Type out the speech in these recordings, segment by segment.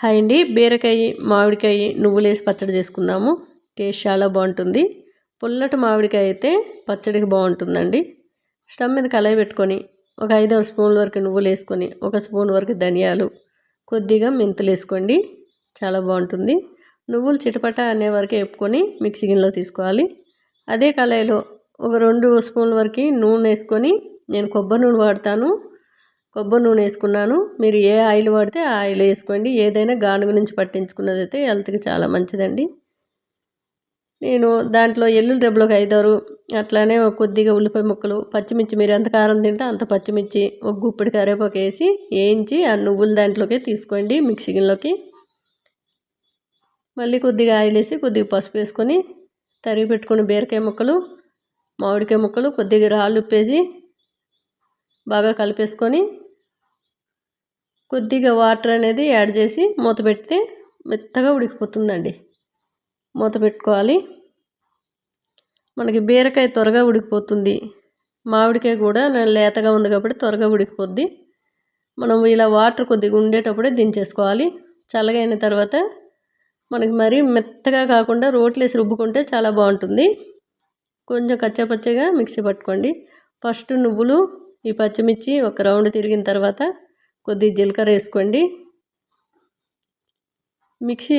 Hi అండి. బీరకాయ మామిడికాయ నువ్వులేసి పచ్చడి చేసుకుందాము. టేస్ట్ చాలా బాగుంటుంది. పుల్లటి మామిడికాయ అయితే పచ్చడికి బాగుంటుందండి. స్టవ్ మీద కళాయి పెట్టుకొని ఒక ఐదారు స్పూన్ల వరకు నువ్వులు వేసుకొని ఒక స్పూన్ వరకు ధనియాలు కొద్దిగా మెంతులు వేసుకోండి చాలా బాగుంటుంది. నువ్వులు చిటపట అనే వరకు వేపుకొని మిక్సీ గిన్నెలో తీసుకోవాలి. అదే కళాయిలో ఒక రెండు స్పూన్ల వరకు నూనె వేసుకొని నేను కొబ్బరి నూనె వాడతాను. కొబ్బరి నూనె వేసుకున్నాను. మీరు ఏ ఆయిల్ వాడితే ఆ ఆయిల్ వేసుకోండి. ఏదైనా గానుగ నుంచి పట్టించుకున్నది అయితే హెల్త్కి చాలా మంచిదండి. నేను దాంట్లో ఎల్లుల్లి రెబ్బలోకి ఐదారు అట్లానే కొద్దిగా ఉల్లిపాయ ముక్కలు పచ్చిమిర్చి మీరు ఎంత కారం తింటే అంత పచ్చిమిర్చి ఒక గుప్పిడి కరివేపాకు వేసి వేయించి ఆ నువ్వులు దాంట్లోకి తీసుకోండి మిక్సీ గిన్నెలోకి. మళ్ళీ కొద్దిగా ఆయిల్ వేసి కొద్దిగా పసుపు వేసుకొని తరిగి పెట్టుకుని బీరకాయ ముక్కలు మామిడికాయ ముక్కలు కొద్దిగా రాళ్ళు ఉప్పేసి బాగా కలిపేసుకొని కొద్దిగా వాటర్ అనేది యాడ్ చేసి మూత పెడితే మెత్తగా ఉడికిపోతుందండి. మూత పెట్టుకోవాలి. మనకి బీరకాయ త్వరగా ఉడికిపోతుంది. మామిడికాయ కూడా లేతగా ఉంది కాబట్టి త్వరగా ఉడికిపోద్ది. మనం ఇలా వాటర్ కొద్దిగా ఉండేటప్పుడే దించేసుకోవాలి. చల్లగా అయిన తర్వాత మనకి మరీ మెత్తగా కాకుండా రోట్లేసి రుబ్బుకుంటే చాలా బాగుంటుంది. కొంచెం కచ్చపచ్చగా మిక్సీ పట్టుకోండి. ఫస్ట్ నువ్వులు ఈ పచ్చిమిర్చి ఒక రౌండ్ తిరిగిన తర్వాత కొద్ది జీలకర్ర వేసుకోండి. మిక్సీ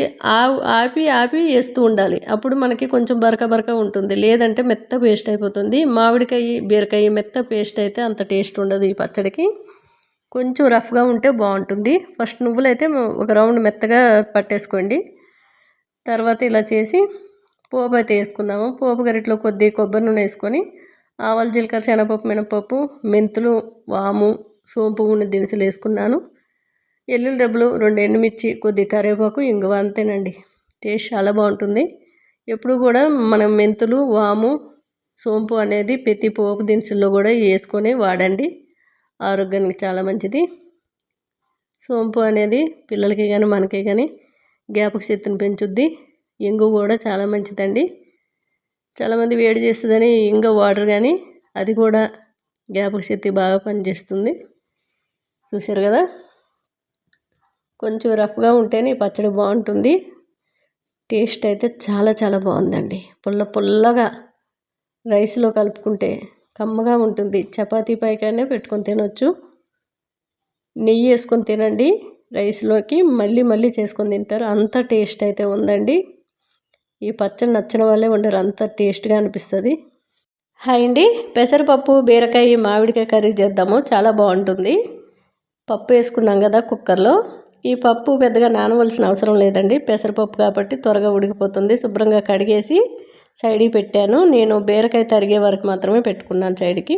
ఆపి ఆపి వేస్తూ ఉండాలి. అప్పుడు మనకి కొంచెం బరక బరక ఉంటుంది. లేదంటే మెత్త పేస్ట్ అయిపోతుంది. మామిడికాయ బీరకాయ మెత్త పేస్ట్ అయితే అంత టేస్ట్ ఉండదు ఈ పచ్చడికి. కొంచెం రఫ్గా ఉంటే బాగుంటుంది. ఫస్ట్ నువ్వులు అయితే ఒక రౌండ్ మెత్తగా పట్టేసుకోండి. తర్వాత ఇలా చేసి పోపు అయితే వేసుకుందాము. పోపు గరిట్లో కొద్దిగా కొబ్బరి నూనె వేసుకొని ఆవాలు జీలకర్ర శనగపప్పు మినపప్పు మెంతులు వాము సోంపు ఉన్న దినుసులు వేసుకున్నాను. ఎల్లుల్లి డబ్బులు రెండు ఎండుమిర్చి కొద్ది కరివేపాకు ఇంగువ అంతేనండి. టేస్ట్ చాలా బాగుంటుంది. ఎప్పుడు కూడా మనం మెంతులు వాము సోంపు అనేది ప్రతి పోపు దినుసుల్లో కూడా వేసుకొని వాడండి. ఆరోగ్యానికి చాలా మంచిది. సోంపు అనేది పిల్లలకి కానీ మనకి కానీ జ్ఞాపక శక్తిని పెంచుద్ది. ఇంగు కూడా చాలా మంచిదండి. చాలామంది వేడి చేస్తుందని ఇంగ వాటర్ కానీ అది కూడా జ్ఞాపక శక్తి బాగా పనిచేస్తుంది. చూసారు కదా? కొంచెం రఫ్గా ఉంటేనే పచ్చడి బాగుంటుంది. టేస్ట్ అయితే చాలా చాలా బాగుందండి. పుల్ల పుల్లగా రైస్లో కలుపుకుంటే కమ్మగా ఉంటుంది. చపాతీ పైకైనా పెట్టుకొని తినొచ్చు. నెయ్యి వేసుకొని తినండి. రైస్లోకి మళ్ళీ మళ్ళీ చేసుకొని తింటారు. అంత టేస్ట్ అయితే ఉందండి. ఈ పచ్చడి నచ్చిన వాళ్ళే ఉండరు అంత టేస్ట్గా అనిపిస్తుంది. హాయ్ అండి. పెసరపప్పు బీరకాయ మామిడికాయ కర్రీ చేద్దాము. చాలా బాగుంటుంది. పప్పు వేసుకున్నాం కదా కుక్కర్లో. ఈ పప్పు పెద్దగా నానవలసిన అవసరం లేదండి. పెసరపప్పు కాబట్టి త్వరగా ఉడికిపోతుంది. శుభ్రంగా కడిగేసి సైడ్కి పెట్టాను. నేను బీరకాయ తరిగే వరకు మాత్రమే పెట్టుకున్నాను సైడ్కి.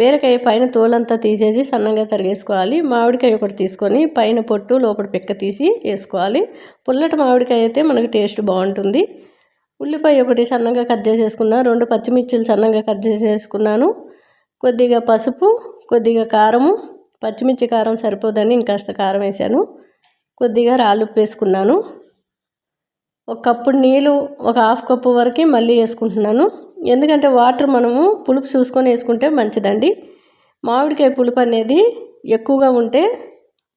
బీరకాయ పైన తోలంతా తీసేసి సన్నంగా తరిగేసుకోవాలి. మామిడికాయ ఒకటి తీసుకొని పైన పొట్టు లోపల పిక్క తీసి వేసుకోవాలి. పుల్లటి మామిడికాయ అయితే మనకు టేస్ట్ బాగుంటుంది. ఉల్లిపాయ ఒకటి సన్నగా కట్ చేసేసుకున్నా రెండు పచ్చిమిర్చిలు సన్నగా కట్ చేసేసుకున్నాను. కొద్దిగా పసుపు కొద్దిగా కారము పచ్చిమిర్చి కారం సరిపోదని ఇంకాస్త కారం వేసాను. కొద్దిగా రాళ్ళు వేసుకున్నాను ఒక కప్పుడు నీళ్ళు ఒక హాఫ్ కప్పు వరకు మళ్ళీ వేసుకుంటున్నాను. ఎందుకంటే వాటర్ మనము పులుపు చూసుకొని వేసుకుంటే మంచిదండి. మామిడికాయ పులుపు అనేది ఎక్కువగా ఉంటే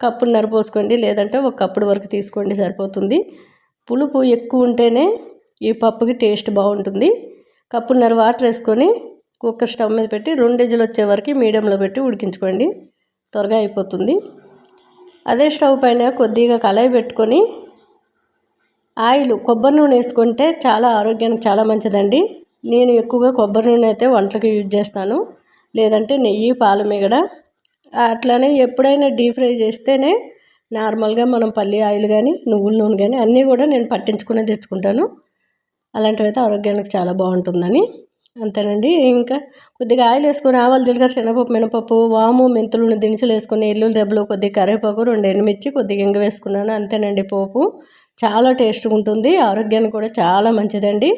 కప్పున్నర పోసుకోండి లేదంటే ఒక కప్పుడు వరకు తీసుకోండి సరిపోతుంది. పులుపు ఎక్కువ ఉంటేనే ఈ పప్పుకి టేస్ట్ బాగుంటుంది. కప్పున్నర వాటర్ వేసుకొని కుక్కర్ స్టవ్ మీద పెట్టి రెండు ఇజలు వచ్చే వరకు మీడియంలో పెట్టి ఉడికించుకోండి. త్వరగా అయిపోతుంది. అదే స్టవ్ పైన కొద్దిగా కళాయి పెట్టుకొని ఆయిల్ కొబ్బరి నూనె వేసుకుంటే చాలా ఆరోగ్యానికి చాలా మంచిదండి. నేను ఎక్కువగా కొబ్బరి నూనె అయితే వంటలకు యూజ్ చేస్తాను. లేదంటే నెయ్యి పాల మీగడ. అట్లానే ఎప్పుడైనా డీప్ ఫ్రై చేస్తేనే నార్మల్గా మనం పల్లి ఆయిల్ కానీ నువ్వుల నూనె కానీ అన్నీ కూడా నేను పట్టించుకునే తెచ్చుకుంటాను. అలాంటివి అయితే ఆరోగ్యానికి చాలా బాగుంటుందని. అంతేనండి. ఇంకా కొద్దిగా ఆయిల్ వేసుకొని ఆవాలు జీలకర్ర శనగపప్పు మినపప్పు వాము మెంతులు దినుసులు వేసుకొని ఎల్లుల్లి రెబ్బలు కొద్దిగా కరివేపాకు రెండు ఎండుమిర్చి కొద్దిగా ఇంగ వేసుకున్నాను. అంతేనండి పోపు. చాలా టేస్ట్గా ఉంటుంది. ఆరోగ్యానికి కూడా చాలా మంచిదండి.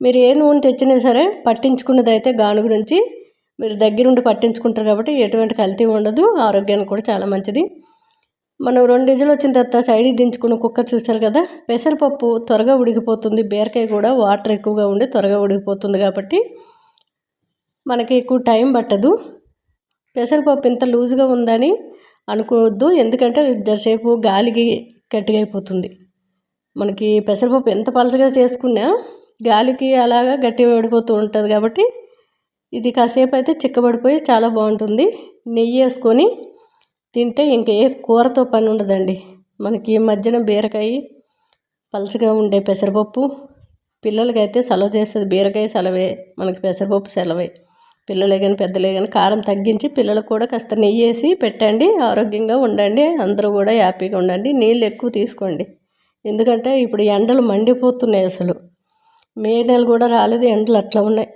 మీరు ఏ నూనె తెచ్చినా సరే పట్టించుకున్నది అయితే గాను గురించి మీరు దగ్గరుండి పట్టించుకుంటారు కాబట్టి ఎటువంటి కల్తీ ఉండదు. ఆరోగ్యానికి కూడా చాలా మంచిది. మనం రెండు ఇజలు వచ్చిన తర్వాత సైడ్కి దించుకున్న కుక్కర్ చూశారు కదా? పెసరపప్పు త్వరగా ఉడికిపోతుంది. బీరకాయ కూడా వాటర్ ఎక్కువగా ఉండి త్వరగా ఉడికిపోతుంది కాబట్టి మనకి ఎక్కువ టైం పట్టదు. పెసరపప్పు ఇంత లూజ్గా ఉందని అనుకోవద్దు. ఎందుకంటే జరసేపు గాలికి గట్టిగా అయిపోతుంది. మనకి పెసరపప్పు ఎంత పలచగా చేసుకున్నా గాలికి అలాగా గట్టిగా పడిపోతూ ఉంటుంది కాబట్టి ఇది కాసేపు అయితే చిక్కబడిపోయి చాలా బాగుంటుంది. నెయ్యి వేసుకొని తింటే ఇంక ఏ కూరతో పని ఉండదండి. మనకి ఈ మధ్యన బీరకాయ పలచగా ఉండే పెసరపప్పు. పిల్లలకైతే సెలవు చేస్తుంది బీరకాయ సెలవే. మనకి పెసరపప్పు సెలవే. పిల్లలే కానీ పెద్దలే కానీ కారం తగ్గించి పిల్లలకు కూడా కాస్త నెయ్యి వేసి పెట్టండి ఆరోగ్యంగా ఉండండి అందరూ కూడా హ్యాపీగా ఉండండి. నీళ్ళు ఎక్కువ తీసుకోండి. ఎందుకంటే ఇప్పుడు ఎండలు మండిపోతున్నాయి అసలు. మే నెల కూడా రాలేదు ఎండలు అట్లా ఉన్నాయి.